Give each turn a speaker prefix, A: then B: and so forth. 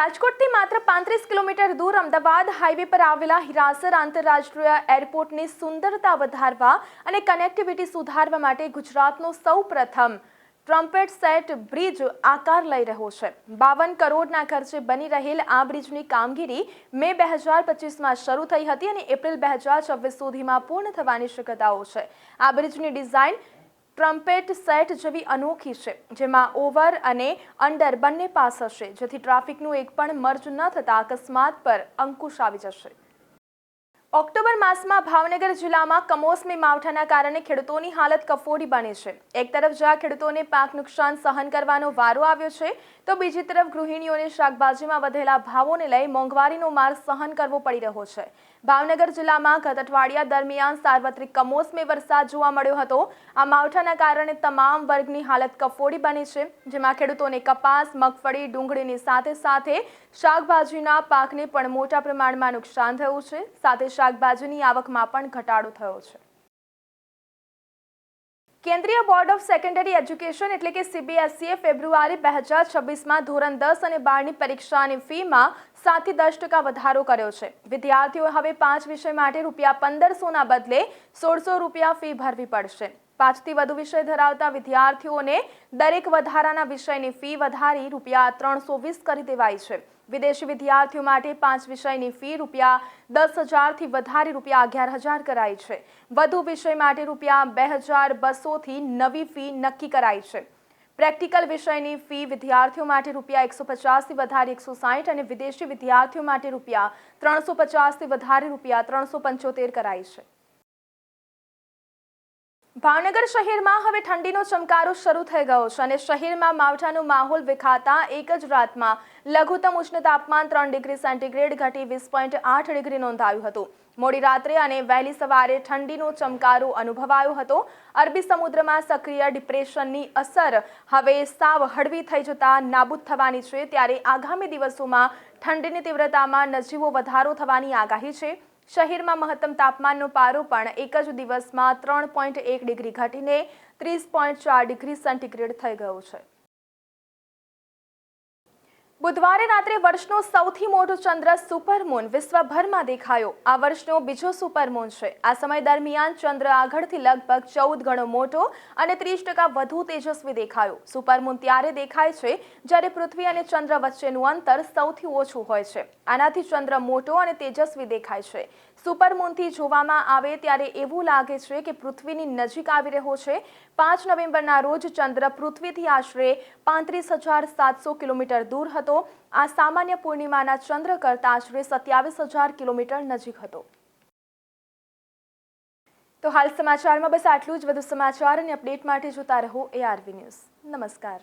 A: રાજકોટથી માત્ર પાંત્રીસ કિલોમીટર દૂર અમદાવાદ હાઈવે પર આવેલા હિરાસર આંતરરાષ્ટ્રીય એરપોર્ટની સુંદરતા વધારવા અને કનેક્ટિવિટી સુધારવા માટે ગુજરાતનો સૌપ્રથમ ટ્રમ્પેટ સેટ બ્રિજ આકાર લઈ રહ્યો છે. બાવન કરોડના ખર્ચે બની રહેલ આ બ્રિજની કામગીરી મે બે હજાર પચીસમાં શરૂ થઈ હતી અને એપ્રિલ બે હજાર છવ્વીસ સુધીમાં પૂર્ણ થવાની શક્યતાઓ છે. આ બ્રિજની ડિઝાઇન ટ્રમ્પેટ સેટ જેવી અનોખી છે, જેમાં ઓવર અને અંડર બંને પાસ હશે, જેથી ટ્રાફિકનું એક પણ મર્જ ન થતા અકસ્માત પર અંકુશ આવી જશે. ઓક્ટોબર માસમાં ભાવનગર જિલ્લામાં કમોસમી માવઠાના કારણે ખેડૂતોની હાલત કફોડી બની છે. એક તરફ જ્યાં ખેડૂતોને પાક નુકસાન સહન કરવાનો વારો આવ્યો છે, તો બીજી તરફ ગૃહિણીઓને શાકભાજીમાં વધેલા ભાવોને લઈ મોંઘવારીનો માર સહન કરવો પડી રહ્યો છે. ભાવનગર જિલ્લામાં ગત અઠવાડિયા દરમિયાન સાર્વત્રિક કમોસમી વરસાદ જોવા મળ્યો હતો. આ માવઠાના કારણે તમામ વર્ગની હાલત કફોડી બની છે, જેમાં ખેડૂતોને કપાસ, મગફળી, ડુંગળીની સાથે સાથે શાકભાજીના પાકને પણ મોટા પ્રમાણમાં નુકસાન થયું છે. સાથે શાકભાજીની આવકમાં પણ ઘટાડો થયો છે. કેન્દ્રીય બોર્ડ ઓફ સેકન્ડરી એજ્યુકેશન એટલે કે સીબીએસઈએ ફેબ્રુઆરી બે હજાર છવ્વીસમાં ધોરણ દસ અને બારની પરીક્ષાની ફીમાં સાતથી દસ ટકા વધારો કર્યો છે. વિદ્યાર્થીઓ હવે પાંચ વિષય માટે રૂપિયા પંદરસોના બદલે સોળસો રૂપિયા ફી ભરવી પડશે. પાંચથી વધુ વિષય ધરાવતા વિદ્યાર્થીઓને દરેક વધારાના વિષયની ફી વધારી રૂપિયા ત્રણસો વીસ કરી દેવાઈ છે. વિદેશી વિદ્યાર્થીઓ માટે પાંચ વિષયની ફી રૂપિયા દસ હજારથી વધારી રૂપિયા અગિયાર હજાર કરાઈ છે. વધુ વિષય માટે રૂપિયા બે હજાર બસોથી નવી ફી નક્કી કરાઈ છે. પ્રેક્ટિકલ વિષયની ફી વિદ્યાર્થીઓ માટે રૂપિયા એકસો પચાસથી વધારે એકસો સાહીઠ અને વિદેશી વિદ્યાર્થીઓ માટે રૂપિયા ત્રણસો પચાસથી વધારે રૂપિયા ત્રણસો પંચોતેર કરાઈ છે. ભાવનગર શહેરમાં હવે ઠંડીનો ચમકારો શરૂ થઈ ગયો છે અને શહેરમાં માવઠાનો માહોલ વિખાતા એક જ રાતમાં લઘુત્તમ ઉષ્ણ તાપમાન ત્રણ ડિગ્રી સેન્ટીગ્રેડ ઘટી વીસ પોઈન્ટ આઠ ડિગ્રી નોંધાયું હતું. મોડી રાત્રે અને વહેલી સવારે ઠંડીનો ચમકારો અનુભવાયો હતો. અરબી સમુદ્રમાં સક્રિય ડિપ્રેશનની અસર હવે સાવ હળવી થઈ જતા નાબૂદ થવાની છે. ત્યારે આગામી દિવસોમાં ઠંડીની તીવ્રતામાં નજીવો વધારો થવાની આગાહી છે. શહેરમાં મહત્તમ તાપમાનનો પારો પણ એક જ દિવસમાં ત્રણ પોઈન્ટ એક ડિગ્રી ઘટીને ત્રીસ પોઈન્ટ ચાર ડિગ્રી સેન્ટીગ્રેડ થઈ ગયો છે. બુધવારે રાત્રે વર્ષનો સૌથી મોટો ચંદ્ર સુપરમૂન વિશ્વભરમાં દેખાયો. આ વર્ષનો બીજો સુપરમૂન છે. આ સમય દરમિયાન ચંદ્ર આગળથી લગભગ ચૌદ ગણો મોટો અને ત્રીસ ટકા વધુ તેજસ્વી દેખાયો. સુપરમૂન ત્યારે દેખાય છે જ્યારે પૃથ્વી અને ચંદ્ર વચ્ચેનું અંતર સૌથી ઓછું હોય છે. આનાથી ચંદ્ર મોટો અને તેજસ્વી દેખાય છે. સુપરમૂનથી જોવામાં આવે ત્યારે એવું લાગે છે કે પૃથ્વીની નજીક આવી રહ્યો છે. પાંચ નવેમ્બરના રોજ ચંદ્ર પૃથ્વીથી આશરે પાંત્રીસ હજાર સાતસો કિલોમીટર દૂર હતો. આ સામાન્ય પૂર્ણિમાના ચંદ્ર કરતા આશરે સત્યાવીસ હજાર કિલોમીટર નજીક હતો. તો હાલ સમાચારમાં બસ આટલું જ. વધુ સમાચાર અને અપડેટ માટે જોતા રહો એઆરવી ન્યૂઝ નમસ્કાર.